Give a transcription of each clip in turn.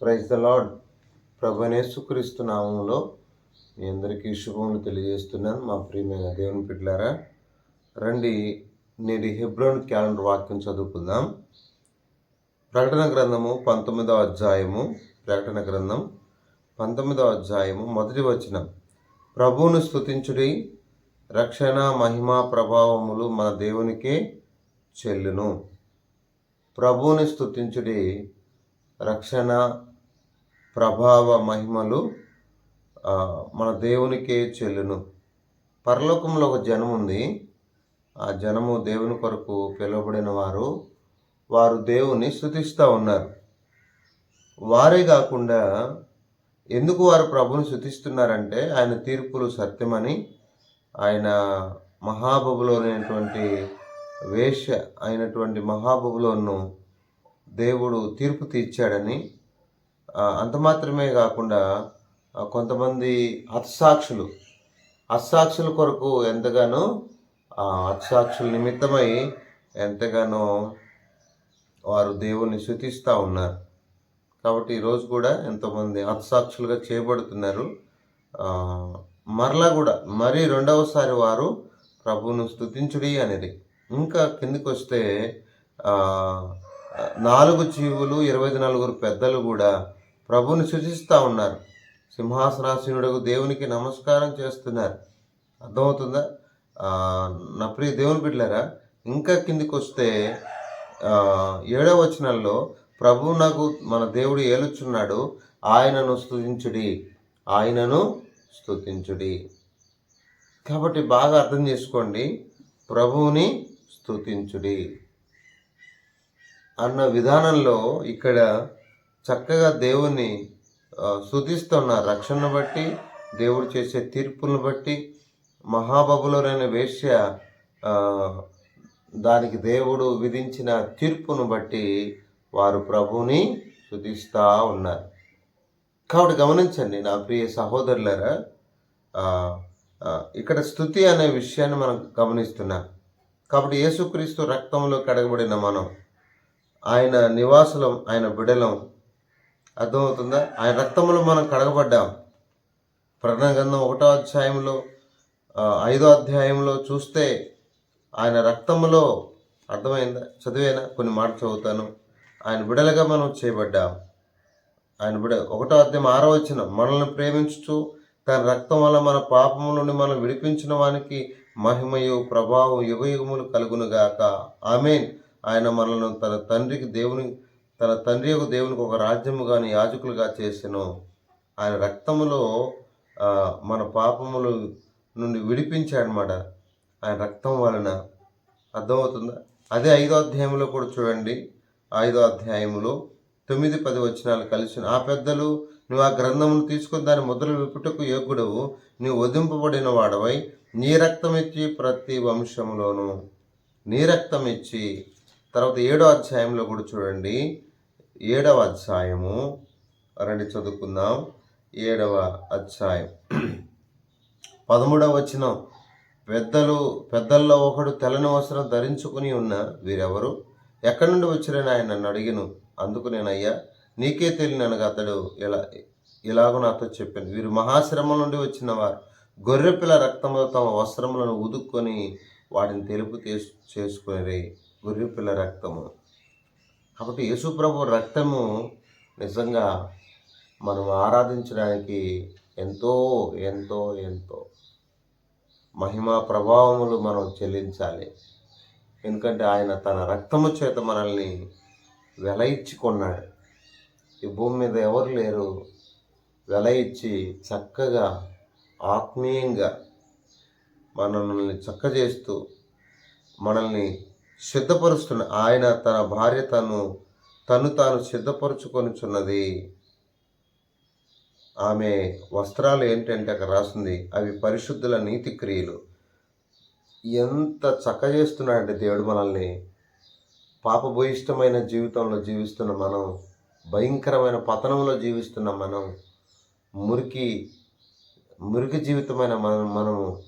Praise the lord ప్రభునేసుక్రీస్తు నామంలో మీ అందరికీ శుభములు తెలియజేస్తున్నాను. మా ప్రియమైన దేవుని పిట్లారా రండి నేటి హెబ్రోన్ క్యాలెండర్ వాక్యం చదువుకుందాం. ప్రకటన గ్రంథము పంతొమ్మిదవ అధ్యాయము ప్రకటన గ్రంథం పంతొమ్మిదవ అధ్యాయము మొదటి వచనం. ప్రభువును స్థుతించుడి రక్షణ మహిమ ప్రభావములు మన దేవునికే చెల్లును. ప్రభువుని స్థుతించుడి రక్షణ ప్రభావ మహిమలు మన దేవునికే చెల్లును. పరలోకంలో ఒక జనం ఉంది. ఆ జనము దేవుని కొరకు పిలువబడిన వారు వారు దేవుని స్థుతిస్తూ ఉన్నారు. వారే కాకుండా ఎందుకు వారు ప్రభుని స్థుతిస్తున్నారంటే ఆయన తీర్పులు సత్యమని ఆయన మహాబబులోనైనటువంటి వేష అయినటువంటి మహాబబులోను దేవుడు తీర్పు తీర్చాడని అంత మాత్రమే కాకుండా కొంతమంది హత్సాక్షులు హత్సాక్షుల కొరకు ఎంతగానో ఆ హత్సాక్షుల నిమిత్తమై ఎంతగానో వారు దేవుణ్ణి శుతిస్తూ ఉన్నారు. కాబట్టి ఈరోజు కూడా ఎంతోమంది హత్సాక్షులుగా చేయబడుతున్నారు. మరలా కూడా మరీ రెండవసారి వారు ప్రభువును స్తుతించుడి అనేది. ఇంకా కిందికి వస్తే నాలుగు జీవులు ఇరవై నలుగురు పెద్దలు కూడా ప్రభుని శుచిస్తూ ఉన్నారు. సింహాసనాసీనుడు దేవునికి నమస్కారం చేస్తున్నారు. అర్థమవుతుందా? నా ప్రియ దేవుని బిడ్డలారా ఇంకా కిందికి వస్తే ఏడవ వచనంలో ప్రభు నాకు మన దేవుడు ఏలుచున్నాడు ఆయనను స్తుతించుడి ఆయనను స్తుతించుడి. కాబట్టి బాగా అర్థం చేసుకోండి ప్రభువుని స్తుతించుడి. అన్న విధానంలో ఇక్కడ చక్కగా దేవుని శుతిస్తున్న రక్షణను బట్టి దేవుడు చేసే తీర్పులను బట్టి మహాబబులరైన వేశ్య దానికి దేవుడు విధించిన తీర్పును బట్టి వారు ప్రభుని శుతిస్తూ ఉన్నారు. కాబట్టి గమనించండి నా ప్రియ సహోదరులరా ఇక్కడ స్థుతి అనే విషయాన్ని మనం గమనిస్తున్నాం. కాబట్టి యేసుక్రీస్తు రక్తంలో కడగబడిన మనం ఆయన నివాసులం ఆయన బిడలం. అర్థమవుతుందా? ఆయన రక్తంలో మనం కడగబడ్డాం. ప్రకటన గ్రంథం ఒకటో అధ్యాయంలో ఐదో అధ్యాయంలో చూస్తే ఆయన రక్తంలో అర్థమైందా? చదివేనా? కొన్ని మాటలు చదువుతాను. ఆయన బిడలుగా మనం చేయబడ్డాం. ఆయన బిడ ఒకటో అధ్యాయం ఆరో వచ్చిన మనల్ని ప్రేమించుచు తన రక్తం వల్ల మన పాపము నుండి మనం విడిపించిన వానికి మహిమయు ప్రభావం యుగ యుగములు కలుగునుగాక. ఆమెన్. ఆయన మనలను తన తండ్రికి దేవుని తన తండ్రి యొక్క దేవునికి ఒక రాజ్యముగాని యాజకులుగా చేసెను. ఆయన రక్తములో మన పాపములు నుండి విడిపించాడనమాట ఆయన రక్తం వలన. అర్థమవుతుందా? అదే ఐదో అధ్యాయంలో కూడా చూడండి. ఐదో అధ్యాయంలో తొమ్మిది పది వచనాలు కలిసి ఆ పెద్దలు నువ్వు ఆ గ్రంథమును తీసుకుని దాని ముద్రలు విప్పుటకు యోగుడవు నీవు వధింపబడిన వాడవై నీ రక్తం ఇచ్చి ప్రతి వంశంలోను నీ రక్తం ఇచ్చి తర్వాత ఏడో అధ్యాయంలో కూడా చూడండి. ఏడవ అధ్యాయము. రండి చదువుకుందాం. ఏడవ అధ్యాయం. పదమూడవ వచనం. పెద్దలు పెద్దల్లో ఒకడు తెల్లని వస్త్రం ధరించుకుని ఉన్న వీరెవరు? ఎక్కడి నుండి వచ్చిరని ఆయన నన్ను అడిగిను. అందుకు నేను అయ్యా నీకే తెలియననగా అతడు ఇలా ఇలాగో నాతో చెప్పాను. వీరు మహాశ్రమం నుండి వచ్చిన వారు. గొర్రెపిల్ల రక్తంలో తమ వస్త్రములను ఉదుక్కొని వాటిని తెలుపు చేసుకుని గొర్రెపిల్ల రక్తము. కాబట్టి యేసుప్రభు రక్తము నిజంగా మనం ఆరాధించడానికి ఎంతో ఎంతో ఎంతో మహిమా ప్రభావములు మనం చెల్లించాలి. ఎందుకంటే ఆయన తన రక్తము చేత మనల్ని వెల ఇచ్చి కొన్నాడు ఈ భూమి మీద ఎవరు లేరు. వెల ఇచ్చి చక్కగా ఆత్మీయంగా మనల్ని చక్క చేస్తూ మనల్ని సిద్ధపరుస్తున్న ఆయన తన భార్య తను తను తాను సిద్ధపరుచుకొనిచున్నది. ఆమె వస్త్రాలు ఏంటంటే అక్కడ రాసింది. అవి పరిశుద్ధుల నీతి క్రియలు. ఎంత చక్క చేస్తున్నాడంటే దేవుడు మనల్ని. పాపభూయిష్టమైన జీవితంలో జీవిస్తున్న మనం భయంకరమైన పతనంలో జీవిస్తున్న మనం మురికి మురికి జీవితమైన మనం మనము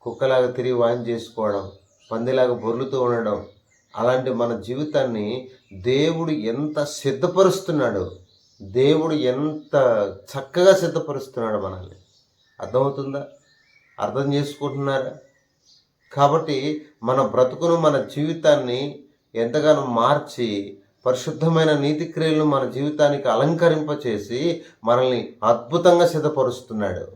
కుక్కలాగా తిరిగి వాయిన్ చేసుకోవడం పందిలాగా బొర్లుతూ ఉండడం. అలాంటి మన జీవితాన్ని దేవుడు ఎంత సిద్ధపరుస్తున్నాడు దేవుడు ఎంత చక్కగా సిద్ధపరుస్తున్నాడు మనల్ని. అర్థమవుతుందా? అర్థం చేసుకుంటున్నారా? కాబట్టి మన బ్రతుకును మన జీవితాన్ని ఎంతగానో మార్చి పరిశుద్ధమైన నీతి క్రియలను మన జీవితానికి అలంకరింపచేసి మనల్ని అద్భుతంగా సిద్ధపరుస్తున్నాడు.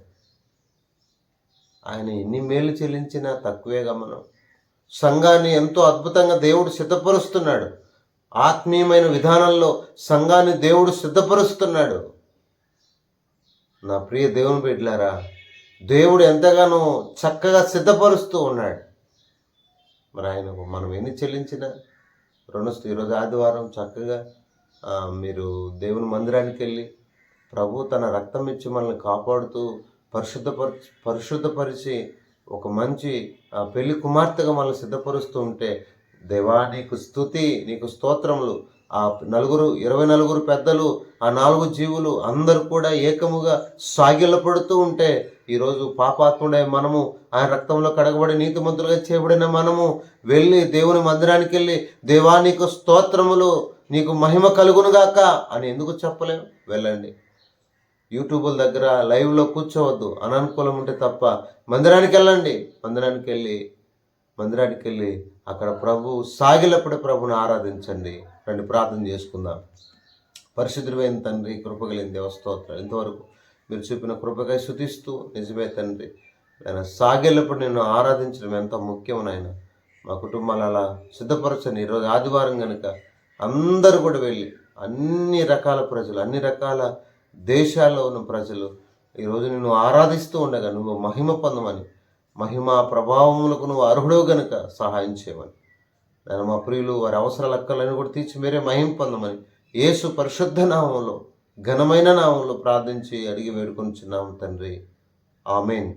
ఆయన ఎన్ని మేలు చెల్లించినా తక్కువేగా మనం సంఘాన్ని ఎంతో అద్భుతంగా దేవుడు సిద్ధపరుస్తున్నాడు. ఆత్మీయమైన విధానంలో సంఘాన్ని దేవుడు సిద్ధపరుస్తున్నాడు. నా ప్రియ దేవుని బిడ్డలారా దేవుడు ఎంతగానో చక్కగా సిద్ధపరుస్తూ ఉన్నాడు. మరి ఆయనకు మనం ఎన్ని చెల్లించినా రెండు ఈరోజు ఆదివారం చక్కగా మీరు దేవుని మందిరానికి వెళ్ళి ప్రభు తన రక్తం ఇచ్చి మనల్ని కాపాడుతూ పరిశుద్ధపరి పరిశుద్ధపరిచి ఒక మంచి ఆ, పెళ్ళి కుమార్తెగా మనల్ని సిద్ధపరుస్తూ ఉంటే దేవా నీకు స్తుతి నీకు స్తోత్రములు. ఆ నలుగురు ఇరవై నలుగురు పెద్దలు ఆ నాలుగు జీవులు అందరూ కూడా ఏకముగా సాగిలపడుతూ ఉంటే ఈరోజు పాపాత్ముడే మనము ఆయన రక్తంలో కడగబడి నీతిమంతులుగా చేయబడిన మనము వెళ్ళి దేవుని మందిరానికి వెళ్ళి దేవా నీకు స్తోత్రములు నీకు మహిమ కలుగునుగాక అని ఎందుకు చెప్పలేము? వెళ్ళండి. యూట్యూబ్ల దగ్గర లైవ్లో కూర్చోవద్దు. అననుకూలం ఉంటే తప్ప మందిరానికి వెళ్ళండి. మందిరానికి వెళ్ళి మందిరానికి వెళ్ళి అక్కడ ప్రభు సాగిలప్పుడే ప్రభుని ఆరాధించండి. రండి ప్రార్థన చేసుకుందాం. పరిశుద్ధుడైన తండ్రి కృపగలిగిన దేవస్తోత్రం ఇంతవరకు మీరు చూపిన కృపకై శుతిస్తూ నిజమే తండ్రి ఆయన సాగేళ్ళప్పుడు నిన్ను ఆరాధించడం ఎంతో ముఖ్యం నాయన. మా కుటుంబాలు అలా సిద్ధపరచండి. ఈరోజు ఆదివారం కనుక అందరూ కూడా వెళ్ళి అన్ని రకాల ప్రజలు అన్ని రకాల దేశాల్లో ఉన్న ప్రజలు ఈరోజు నిన్ను ఆరాధిస్తూ ఉండగా నువ్వు మహిమ పొందమని మహిమ ప్రభావములకు నువ్వు అర్హుడవు గనుక సహాయం చేయమని. నేను మా ప్రియులు వారి అవసరాల అక్కలను కూడా తీర్చి మీరే మహిమ పొందమని యేసు పరిశుద్ధ నామంలో ఘనమైన నామంలో ప్రార్థించి అడిగి వేడుకొనిచున్నాము తండ్రి. ఆమెన్.